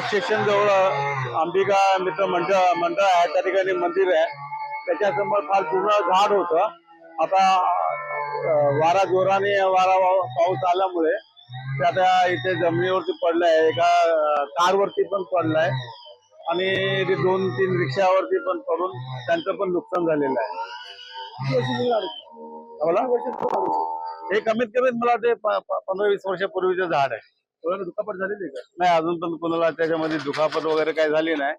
Station जवळ अंबिका मित्र मंडळ मंडळ आहे त्या ठिकाणी मंदिर आहे. त्याच्यासमोर फार पूर्ण झाड होतं. आता वारा जोराने वारा पाऊस आल्यामुळे ते आता इथे जमिनीवरती पडलंय. एका कारवरती पण पडलाय. आणि ते दोन तीन रिक्षावरती पण पडून त्यांचं पण नुकसान झालेलं आहे. मला हे कमीत कमी मला ते पंधरा वीस वर्षापूर्वीचं झाड आहे. कोणाला दुखापत झालेली का? नाही अजून पण कोणाला त्याच्यामध्ये दुखापत वगैरे काही झाली नाही.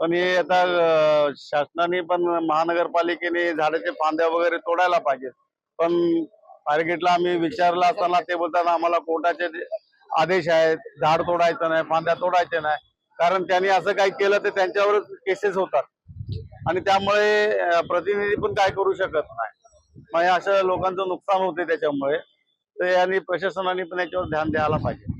पण हे आता अं, शासनाने पण महानगरपालिकेने झाडाचे फांद्या वगैरे तोडायला पाहिजेत. पण टार्गेटला आम्ही विचारलं असताना ते बोलतात आम्हाला कोर्टाचे जे आदेश आहेत झाड तोडायचं नाही फांद्या तोडायचे नाही. कारण त्यांनी असं काही केलं तर त्यांच्यावरच केसेस होतात. आणि त्यामुळे अं, प्रतिनिधी पण काय करू शकत नाही. मग हे अशा लोकांचं नुकसान होते त्याच्यामुळे. तर यांनी प्रशासनाने पण याच्यावर ध्यान द्यायला पाहिजे.